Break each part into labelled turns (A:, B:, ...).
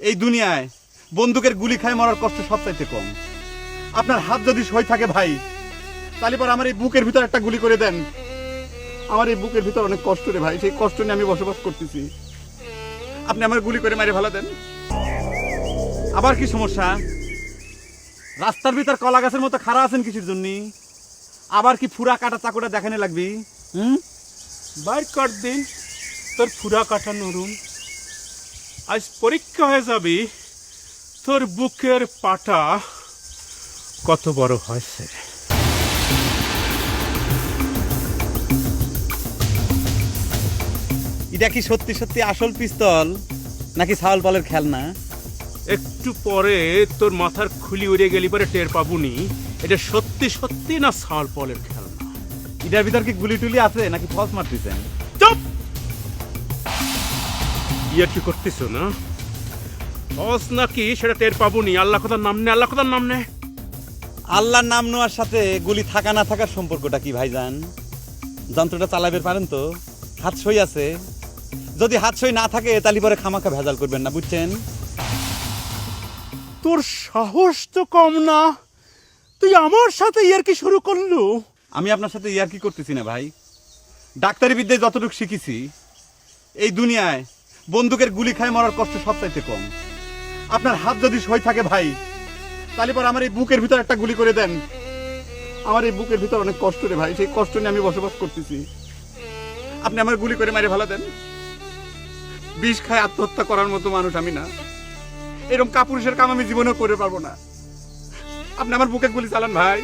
A: এই দুনিয়ায় বন্দুকের গুলি খায় মরার কষ্ট সবচাইতে কম। আপনার হাত যদি সই থাকে ভাই, তাহলে পর আমার এই বুকের ভিতর একটা গুলি করে দেন। আমার এই বুকের ভিতর অনেক কষ্ট রে ভাই, সেই কষ্ট নিয়ে আমি বসবাস করতেছি। আপনি আমার গুলি করে মারে ভালো দেন। আবার কি সমস্যা? রাস্তার ভিতর কলা গাছের মতো খাড়া আছেন কিছুর জন্য? আবার কি ফুরা কাটা চাকুটা দেখানে লাগবি? হুম?
B: বাইর কর দিন, তোর ফুরা কাটা নরুন আজ পরীক্ষা হয়ে যাবি তোর বুকের পাটা কত বড় হয়েছে।
A: এটা কি সত্যি সত্যি আসল পিস্তল নাকি ছাওয়াল পালের খেলনা?
B: একটু পরে তোর মাথার খুলি উড়ে গেলি পরে টের পাবুনি এটা সত্যি সত্যি না সাল পলের খেলনা?
A: এটার ভিতর কি গুলি টুলি আছে নাকি ফলস মারতেছেন?
B: ইয়ে কি করতেছ না? বস নাকি সেটা টের পাবুনি। আল্লাহ কথার নাম নে আল্লাহ কথার নাম নে।
A: আল্লাহর নাম নেওয়ার সাথে গুলি থাকা না থাকার সম্পর্কটা কি ভাইজান? যন্ত্রটা চালাবের পারেন তো। হাত সই আছে। যদি হাত সই না থাকে তাহলে পরে খামাখা ভেজাল করবেন না বুঝছেন?
B: তোর সাহস তো কম না। তুই আমার সাথে ইয়ার কি শুরু করলু?
A: আমি আপনার সাথে ইয়ার কি করতেছি না ভাই? ডাক্তারি বিদ্যায় যতটুকু শিখেছি এই দুনিয়ায় বন্দুকের গুলি খায় মরার কষ্ট সবচাইতে কম। আপনার হাত যদি সই থাকে ভাই, তাহলে পর আমার এই বুকের ভিতর একটা গুলি করে দেন। আমার এই বুকের ভিতর অনেক কষ্ট রে ভাই, সেই কষ্ট নিয়ে আমি বসবাস করতেছি। আপনি আমার গুলি করে মারে ভালো দেন। বিষ খায় আত্মহত্যা করার মতো মানুষ আমি না। এরকম কাপুরুষের কাম আমি জীবনেও করে পারব না। আপনি আমার বুকে গুলি চালান ভাই।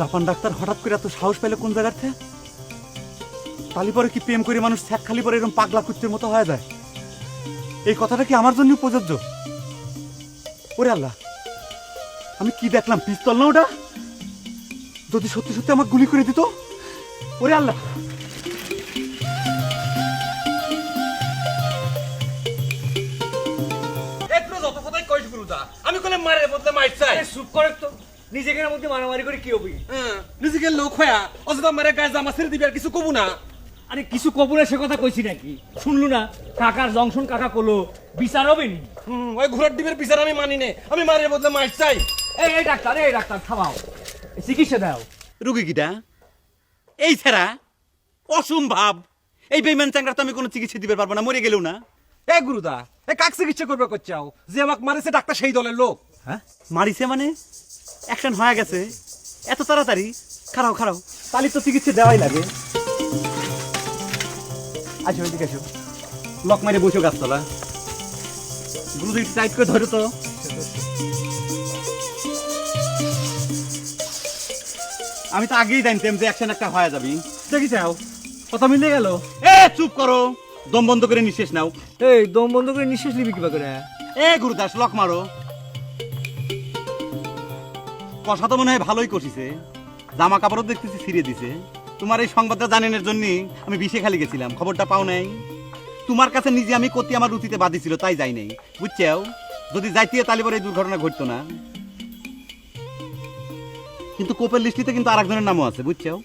A: জাপান ডাক্তার হঠাৎ করে এত সাহস পেলে কোন জায়গার থেকে? তালি পরে কি প্রেম করে মানুষ ছ্যাক খালি পরে এরকম পাগলা কুত্তের মতো হয়ে যায়? এই কথাটা কি আমার জন্য প্রযোজ্য? ওরে আল্লাহ আমি কি দেখলাম পিস্তল না ওটা? যদি সত্যি সত্যি আমাকে গুলি করে দিত? ওরে আল্লাহ।
C: আমি কলে মারে বদলে মাইর চাই।
D: চুপ করে তো নিজেকে মধ্যে মারামারি করে কি হবি?
C: হ্যাঁ, নিজেকে লোক হয়া অযথা মারে গায়ে জামা ছেড়ে দিবি আর কিছু কবু না।
D: আরে কিছু কবুলে সে কথা কইছি নাকি? শুনলু না কাকার জংশন কাকা কলো বিচার হবে নি?
C: হুম, ওই ঘোড়ার ডিমের বিচার আমি মানি নে আমি মারে বদলে মাইর চাই।
D: এই এই ডাক্তার এই ডাক্তার থামাও। চিকিৎসা দাও।
A: রুগী কিটা এই ছাড়া অসম্ভব। এই বেইমান চাঙ্গার তো আমি কোনো চিকিৎসা দিতে পারব না মরে গেলেও না।
C: এ গুরুদা এ কাক চিকিৎসা করবে করছাও যে আমাকে মারেছে ডাক্তার সেই দলের লোক।
A: হ্যাঁ? মারিছে মানে? অ্যাকশন হয়ে গেছে। এত তাড়াতাড়ি? খারাও খারাও তাহলে তো চিকিৎসা দেওয়াই লাগে। আসো ওইদিকে আসো। লক মারে বসো গাছতলা। গুরু একটু টাইট করে ধরো তো। আমি তো আগেই জানতাম যে অ্যাকশন একটা হয়ে যাবি। দেখি চাও কথা মিলে গেল। এ চুপ করো। দম বন্ধ করে নিঃশেষ নাও।
D: এই দম বন্ধ করে নিঃশ্বাস নিবি কিবা করে?
A: এ গুরুদাস লক মারো। কষা তো মনে হয় ভালোই কষিছে। জামা কাপড়ও দেখতেছি ছিঁড়ে দিছে। তোমার এই সংবাদটা জানানোর জন্য আমি বিষে খালি গেছিলাম, খবরটা পাও নাই। তোমার কাছে নিজে আমি কতি আমার রুচিতে বাঁধিছিল তাই যাই নাই। বুঝছেও? যদি যাইতে তাহলে পরে এই দুর্ঘটনা ঘটতো না। কিন্তু কোপের লিস্টিতে কিন্তু আরেকজনের নামও আছে, বুঝছেও?